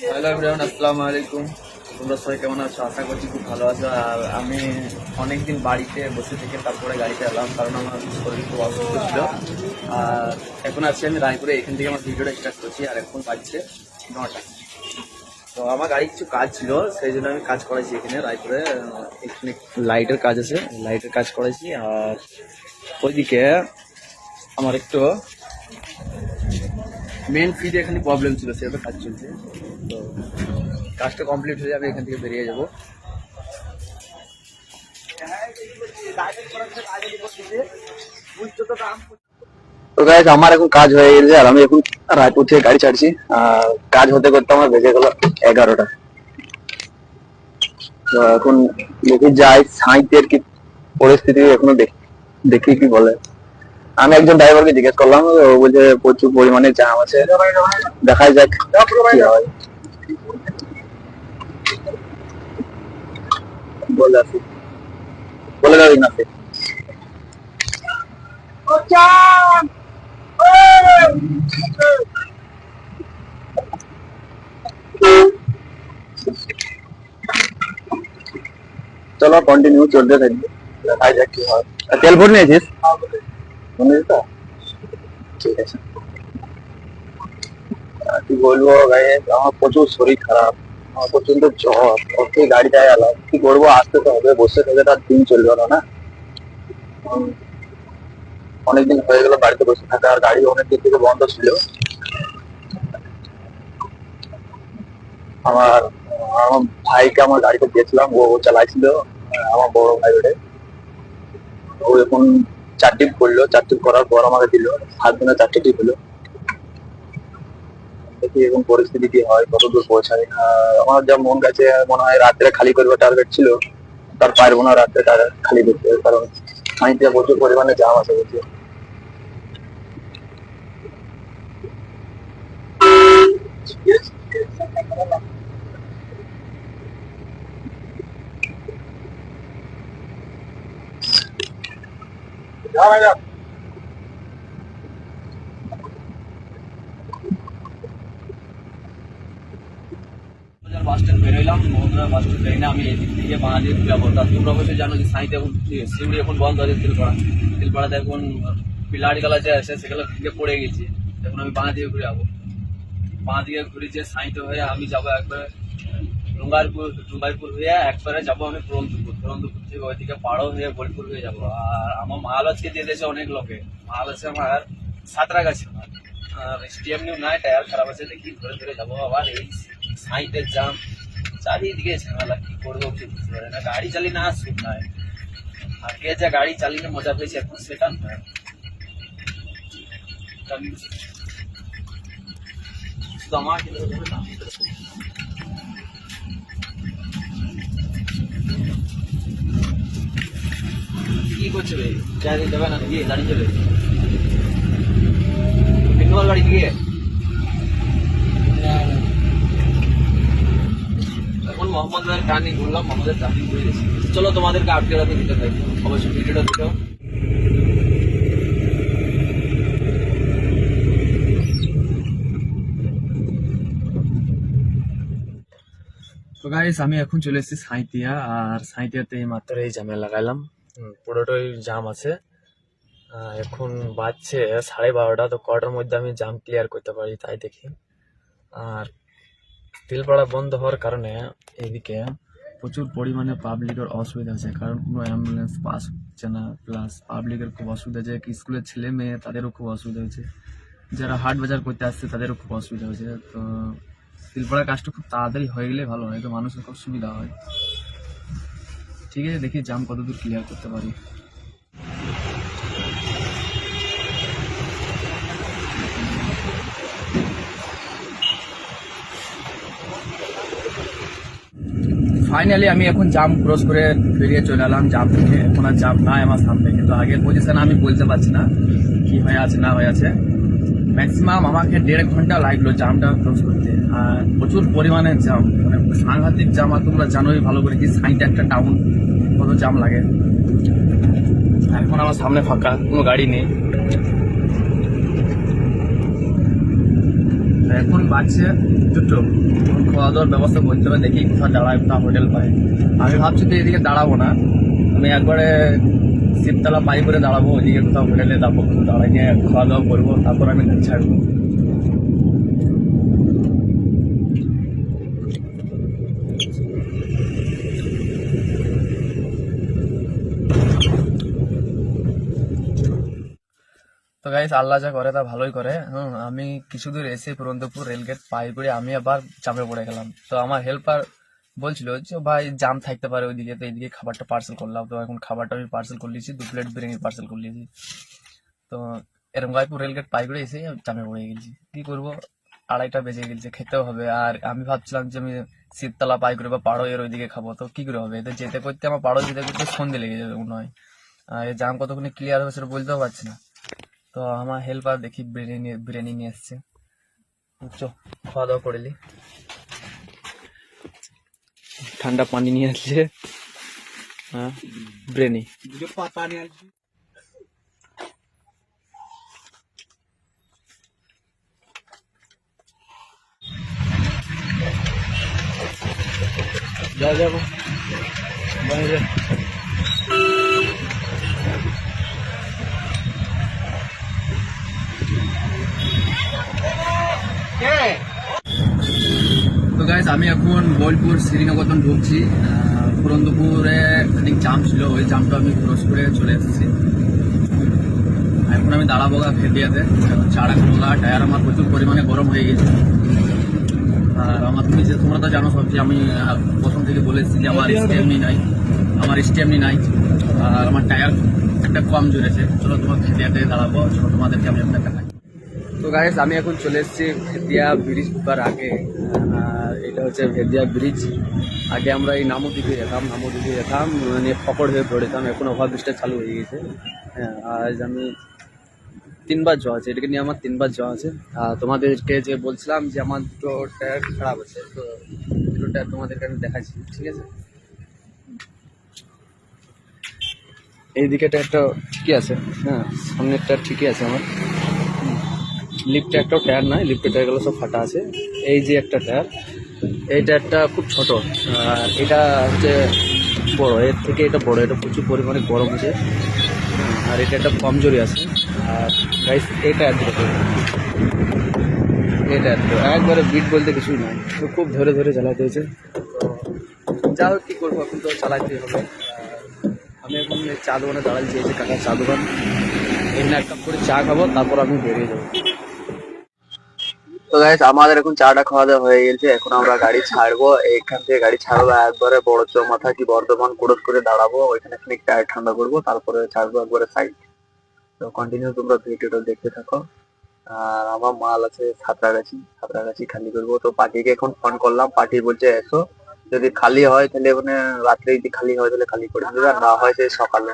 Hello everyone আসসালামু আলাইকুম। তোমরা সবাই কেমন আছো? আশা করছি খুব ভালো আছো। আর আমি অনেকদিন বাড়িতে বসে থেকে তারপরে গাড়িতে এলাম, কারণ আমার শরীর খুব অসুস্থ ছিল। আর এখন আছি আমি রায়পুরে, এখান থেকে আমার ভিডিওটা স্টার্ট করছি, আর এখন বাজছে নটা। তো আমার গাড়ি কিছু কাজ ছিল, সেই জন্য আমি কাজ করেছি এখানে, রায়পুরে। এখানে লাইটের কাজ আছে লাইটের কাজ করেছি আর ওইদিকে আমার একটু মেন ফিডে এখানে প্রবলেম ছিল সেটা কাজ চলছে। তো কাজটা কমপ্লিট হয়ে যাবে, এখান থেকে বেরিয়ে যাব। তো গাইজ আমার এখন কাজ হয়ে গেছে, আর আমি এখন রায়পুর থেকে গাড়ি ছাড়ছি। কাজ হতে করতে আমার বেজে গেল এগারোটা। তো এখন দেখি যাই, সাঁইতের কি পরিস্থিতি এখনও দেখি কি বলে। আমি একজন ড্রাইভারকে জিজ্ঞেস করলাম, ও বলছে প্রচুর পরিমাণে জাম আছে। দেখাই যাক কি হয়। বলে আসি। বলে দাও ইগনাসি চলো কন্টিনিউ চলতে থাকবে তেল ভরে নিয়েছিস? ঠিক আছে। কি বলব ভাই আমার প্রচুর শরীর খারাপ। প্রচণ্ড গাড়ি কি করব? আসতে তো হবে, বসে থেকে তার দিন চলবে না অনেকদিন হয়ে গেল বাড়িতে বসে থাকা, আর গাড়ি থেকে বন্ধ ছিল। আমার আমার ভাইকে আমার গাড়িতে দিয়েছিলাম ও চালাইছিল, আমার বড় ভাই ওটা ও এখন চার টিপ করল, চার টিপ করার পর আমাকে দিল, সাত দিনে চারটে টিপ হলো। দেখি এখন পরিস্থিতি কি হয় কত দূর পৌঁছায় আমার যা মন গেছে, মনে হয় রাত্রে খালি করবে টার্গেট ছিল, তার পারব না রাত্রে খালি করতে, কারণ সাইতে প্রচুর পরিমাণে জাম আছে বুঝছি বাজার বাস স্ট্যান্ড বেরোলাম মহোদরা বাস স্ট্যান্ড বেরিয়ে আমি এদিক থেকে বাঁ দিয়ে যাব তা তোমরা অবশ্যই জানো যে সাইতে এখন সিউড়ি এখন বন্ধ আছে তিলপাড়া। তিলপাড়াতে এখন পিলাড়ি গালা যে আছে, সেগুলো ভেঙে পড়ে গেছে। এখন আমি বাঁ দিয়ে ঘুরে যাব। বাঁ দিকে ঘুরে যে সাইতে হয়ে আমি যাব একবারে ডুঙ্গারপুর ডুঙ্গারপুর হয়ে একবারে যাব আমি পুরন্দপুর পুরন্দপুর থেকে ওইদিকে পাড়ো হয়ে বোলপুর হয়ে যাব। আর আমার মাল আজকে দিয়ে দিয়েছে অনেক লোকে। মাল আছে আমার সাতরা গাছে আর স্টিএম নিউ নাই, টায়ার খারাপ আছে, দেখি ধরে ধরে যাব আবার এই সাইডের জাম চারিদিকে ঝামেলা, কি করব কি বুঝতে পারে না, গাড়ি চালিয়ে না, আসুক নয় আগে যা গাড়ি চালিয়ে মজা পেয়েছি এখন, সেটা নয়। কি করছে রে? চাকরি দেবে না গিয়ে দাঁড়িয়ে যাবে। পেট্রোল গাড়ি এখন মোহাম্মদের ঘুরলাম মোহাম্মদের চলো তোমাদেরকে আপডেট রাখতে দিতে থাকি। অবশ্যই ভিডিওটা তো গাইস আমি এখন চলে এসেছি সাঁইতিয়া আর সাঁইতিয়াতে মাত্র এই জামে লাগাইলাম। পুরোটাই জাম আছে। এখন বাজছে সাড়ে বারোটা, তো কটার মধ্যে আমি জাম ক্লিয়ার করতে পারি তাই দেখি। আর তেলপাড়া বন্ধ হওয়ার কারণে এদিকে প্রচুর পরিমাণে পাবলিকের অসুবিধা আছে, কারণ কোনো অ্যাম্বুলেন্স পাস হচ্ছে না প্লাস পাবলিকের খুব অসুবিধা আছে স্কুলের ছেলে মেয়ে তাদেরও খুব অসুবিধা হয়েছে যারা হাট বাজার করতে আসছে তাদেরও খুব অসুবিধা হয়েছে তো তিলপাড়ার কাজটা খুব তাড়াতাড়ি হয়ে গেলে ভালো হয়, তো মানুষের খুব সুবিধা হয়। ঠিক আছে, দেখি জাম কতদূর ক্লিয়ার করতে পারি। ফাইনালি আমি এখন জাম ক্রস করে বেরিয়ে চলে এলাম। জাম থেকে এখন আর জাম নাই আমার সামনে, কিন্তু আগের পজিশন আমি বলতে পারছি না কি হয়ে আছে, না হয়ে আছে। ম্যাক্সিমাম আমাকে দেড় ঘণ্টা লাগল জামটা ক্রস করতে। আর প্রচুর পরিমাণে জাম মানে সাংঘাতিক জাম, আর তোমরা জানোই ভালো করে কি সাইডে একটা টাউন কত জাম লাগে। এখন আমার সামনে ফাঁকা, কোনো গাড়ি নেই। এখন বাজছে দুটো। খাওয়া দাওয়ার ব্যবস্থা করতে হবে, দেখি কোথাও দাঁড়ায় কোথাও হোটেল পাই আমি ভাবছি তো এদিকে দাঁড়াবো না। আমি একবারে শিবতলা পাই করে দাঁড়াবো, ওইদিকে কোথাও হোটেলে দাঁড়াবো দাঁড়াই নিয়ে খাওয়া দাওয়া করব, তারপর আমি ছাড়বো। তো গাইস আল্লাহ যা করে তা ভালোই করে। হুম, আমি কিছু দূর এসে পুরন্দপুর রেলগেট পাই করে আমি আবার চাপে পড়ে গেলাম। তো আমার হেল্পার বলছিল যে, ভাই জাম থাকতে পারে ওইদিকে, তো এইদিকে খাবারটা পার্সেল করলাম তো এখন খাবারটা আমি পার্সেল করে নিয়েছি, দু প্লেট বিরিয়ানি পার্সেল করে নিয়েছি। তো এরকম গাইপুর রেলগেট পাই করে এসে চাপে পড়ে গেছি। কি করব? আড়াইটা বেজে গেছে খেতেও হবে। আর আমি ভাবছিলাম যে, আমি শীততলা পাই করে বা পাড়ো এর ওইদিকে খাব। তো কি করে হবে? এদের যেতে করতে, আমার পাড়ো যেতে করতে সন্ধে লেগে যাবে মনে হয়। আর জাম কতক্ষণে ক্লিয়ার হবে সেটা বলতেও পারছি না। তো আমার হেল্পার দেখি বিরিয়ানি বিরিয়ানি নিয়ে এসছে। চ খাওয়া দাওয়া করে নি ঠান্ডা পানি নিয়ে আসছে। হ্যাঁ বিরিয়ানি যাও যাব তো গাইস আমি এখন বোলপুর শ্রীনগরতন ঢুকছি। পুরন্দপুরে খানিক জাম ছিল ওই জামটা আমি ক্রস করে চলে এসেছি। এখন আমি দাঁড়াবো গা ভেদিয়াতে চারা খোলা টায়ার আমার প্রচুর পরিমাণে গরম হয়ে গেছে। আর আমার তুমি যে তোমরা তো জানো সব যে আমি প্রথম থেকে বলে এসেছি যে আমার স্টেমনি নাই। আমার স্টেমনি নাই। আর আমার টায়ার একটা কম জুড়েছে চলো তোমার ভেদিয়াতে দাঁড়াবো চলো তোমাদেরকে আমি একটা দেখাই। তো গাইস আমি এখন চলে এসেছি ভেদিয়া ব্রিজ ঢোকার আগে। এটা হচ্ছে ভেদিয়া ব্রিজ আগে আমরা এই নামো দিকে যেতাম, নামো দিকে যেতাম মানে পকড় হয়ে পড়েতাম এখন ওভার ব্রিজটা চালু হয়ে গেছে। হ্যাঁ আজ আমি তিনবার যাওয়া আছে, এটাকে নিয়ে আমার তিনবার যাওয়া আছে। আর তোমাদেরকে যে বলছিলাম যে আমার দুটো টায়ার খারাপ আছে, তো দুটো টায়ার তোমাদেরকে আমি দেখাচ্ছি, ঠিক আছে? এই একটা ঠিকই আছে হ্যাঁ সামনের টায়ার ঠিকই আছে আমার। লিফটে একটাও টায়ার নাই লিফটের টায়ারগুলো সব ফাটা আছে। এই যে একটা টায়ার, এই টায়ারটা খুব ছোট। আর এটা হচ্ছে বড়, এর থেকে এটা বড়, এটা প্রচুর পরিমাণে গরম হচ্ছে। আর এটা একটা কমজোরি আছে। আর গাইস এই টায়ার দুটো এই টায়ার একবারে বিট বলতে কিছুই নাই। তো খুব ধরে ধরে চালাতে হয়েছে। তো যা হোক কী করব, এখন তো চালাতে হবে। আমি এখন চা দোকানে এই যে কাকা চা দোকান এখানে এক কাপ করে চা খাব, তারপর আমি বেরিয়ে যাব। তো গাইস আমাদের এখন চাটা খাওয়া দাওয়া হয়ে গেছে। এখন আমরা গাড়ি ছাড়বো। এখান থেকে গাড়ি ছাড়বো একবারে বড় চৌমাথা কি বর্ধমান ক্রস করে দাঁড়াবো। ওইখানে খানিক টায়ার ঠান্ডা করব, তারপরে ছাড়বো একবারে সাইড তো কন্টিনিউ তোমরা ভিডিওটা দেখতে থাকো। আর আমার মাল আছে সাঁতরাগাছি। সাঁতরাগাছি খালি করব। তো পার্টিকে এখন ফোন করলাম। পার্টি বলছে, এসো। যদি খালি হয় তাহলে মানে রাত্রে যদি খালি হয় তাহলে খালি করে দেবে। আর না হয় সেই সকালে।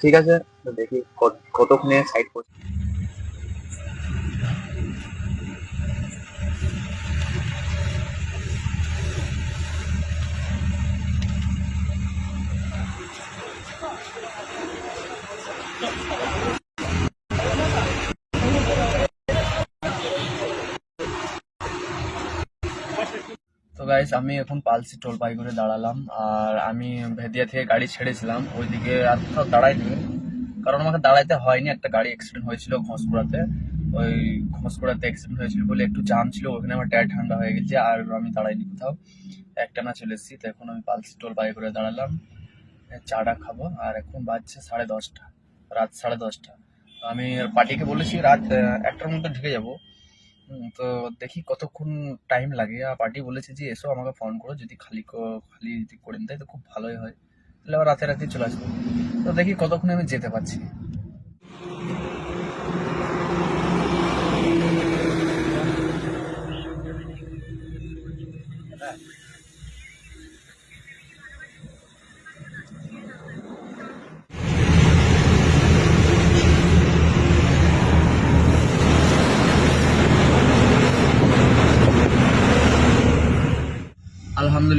ঠিক আছে? দেখি কত- কতক্ষণে সাইড করছে গাইস আমি এখন পালসি টোল পাই করে দাঁড়ালাম, আর আমি ভেদিয়া থেকে গাড়ি ছেড়েছিলাম। ওইদিকে আর কোথাও দাঁড়াইনি কারণ আমাকে দাঁড়াইতে হয়নি, একটা গাড়ি অ্যাক্সিডেন্ট হয়েছিল ঘোষপুরাতে। ওই ঘোষপুরাতে অ্যাক্সিডেন্ট হয়েছিল বলে একটু জাম ছিল, ওখানে আমার টায়ার ঠান্ডা হয়ে গেছে, আর আমি দাঁড়াইনি কোথাও। একটা না চলে এসেছি, তো এখন আমি পালসি টোল পাই করে দাঁড়ালাম। চাটা খাব, আর এখন বাজছে সাড়ে দশটা। রাত সাড়ে দশটা। আমি পার্টিকে বলেছি, রাত একটার মধ্যে ঢুকে যাব। তো দেখি কতক্ষণ টাইম লাগে। আর পার্টি বলেছে যে, এসো, আমাকে ফোন করো। যদি খালি খালি যদি করে দেয় তো খুব ভালোই হয়। তাহলে আবার রাতে রাতে চলে আসব। তো দেখি কতক্ষণে আমি যেতে পারছি।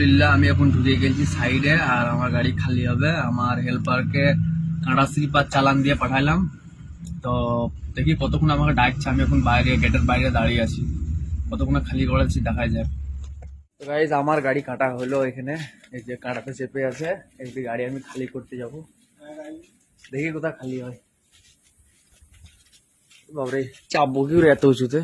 আলহামদুলিল্লাহ, আমি এখন ঢুকে গেছি সাইডে আর আমার গাড়ি খালি হবে। আমার হেল্পারকে কাঁটা স্লিপার চালান দিয়ে পাঠাইলাম। তো দেখি কতক্ষণ আমাকে ডাকছে, আমি এখন বাইরে গেটের বাইরে দাঁড়িয়ে আছি। কতক্ষণ খালি করেছি দেখা যায় তো গাইজ আমার গাড়ি কাটা হলো এখানে। এই যে কাটাতে চেপে আছে একটি গাড়ি আমি খালি করতে যাব। দেখি কোথায় খালি হয়। বাবরে চাপবো কি এত উঁচুতে।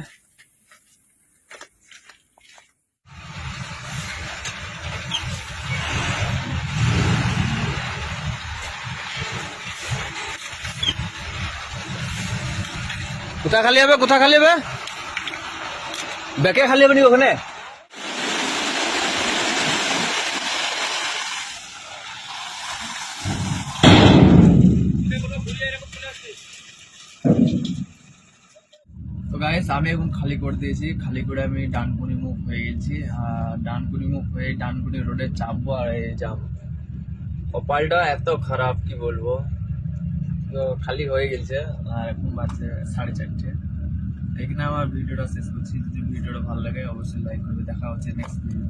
কোথায় খালি হবে, কোথায় খালি হবে? ব্যাকে খালি হবে নি ওখানে? তো আমি এখন খালি করে দিয়েছি। খালি করে আমি ডানকুনি মুখ হয়ে গেছি। আর ডানকুনি মুখ হয়ে ডানকুনি রোডে চাপবো আর এই যাব কপালটা এত খারাপ, কি বলব? খালি হয়ে গেছে, আর এখন বাজছে সাড়ে চারটে। এখানে আমার ভিডিওটা শেষ করছি, যদি ভিডিওটা ভালো লাগে অবশ্যই লাইক করবে। দেখা হচ্ছে নেক্সট ভিডিও